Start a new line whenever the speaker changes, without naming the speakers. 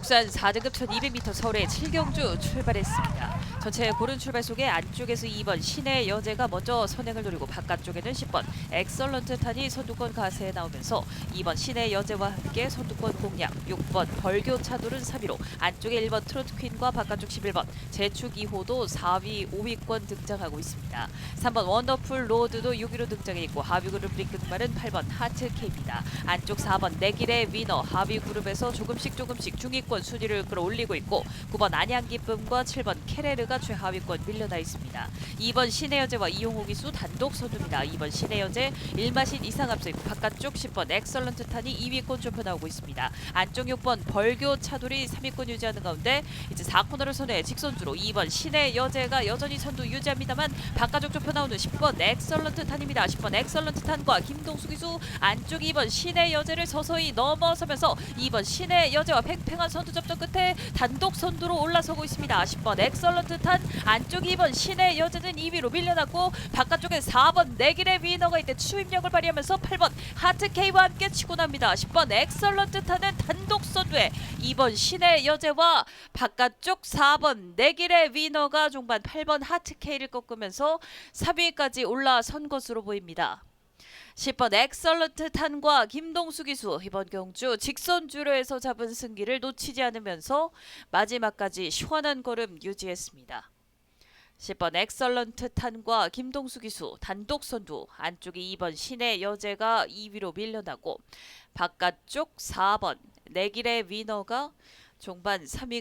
국산 4등급 1200m 서울의 7경주 출발했습니다. 전체 고른 출발 속에 안쪽에서 2번 신의 여제가 먼저 선행을 노리고 바깥쪽에는 10번 엑설런트 탄이 선두권 가세에 나오면서 2번 신의 여제와 함께 선두권 공략 6번 벌교 차돌은 3위로 안쪽에 1번 트로트 퀸과 바깥쪽 11번 제축 2호도 4위 5위권 등장하고 있습니다. 3번 원더풀 로드도 6위로 등장해 있고 하위 그룹 링크말은 8번 하트 K입니다. 안쪽 4번 내길의 위너 하위 그룹에서 조금씩 조금씩 중위권 순위를 끌어올리고 있고 9번 안양 기쁨과 7번 케레르 가 최하위권 밀려나 있습니다. 2번 신의 여제와 이용호 기수 단독 선두입니다. 2번 신의 여제 일마신 이상 앞서 있고 바깥쪽 10번 엑설런트 탄이 2위권 좁혀 나오고 있습니다. 안쪽 6번 벌교 차돌이 3위권 유지하는 가운데 이제 4코너를 선해 직선주로 2번 신의 여제가 여전히 선두 유지합니다만 바깥쪽 좁혀 나오는 10번 엑설런트 탄입니다. 10번 엑설런트 탄과 김동수 기수 안쪽 2번 신의 여제를 서서히 넘어서면서 2번 신의 여제와 팽팽한 선두 접전 끝에 단독 선두로 올라서고 있습니다. 10번 엑설런트 탄 안쪽 2번 신의 여제는 2위로 밀려났고 바깥쪽에 4번 내길의 위너가 이때 추임력을 발휘하면서 8번 하트 K와 함께 치고 납니다. 10번 엑설런트 탄은 단독 선두에 2번 신의 여제와 바깥쪽 4번 내길의 위너가 종반 8번 하트 K를 꺾으면서 3위까지 올라선 것으로 보입니다. 10번 엑설런트 탄과 김동수 기수 이번 경주 직선주로에서 잡은 승기를 놓치지 않으면서 마지막까지 시원한 걸음 유지했습니다. 10번 엑설런트 탄과 김동수 기수 단독 선두 안쪽에 2번 신의 여제가 2위로 밀려나고 바깥쪽 4번 내길의 위너가 종반 3위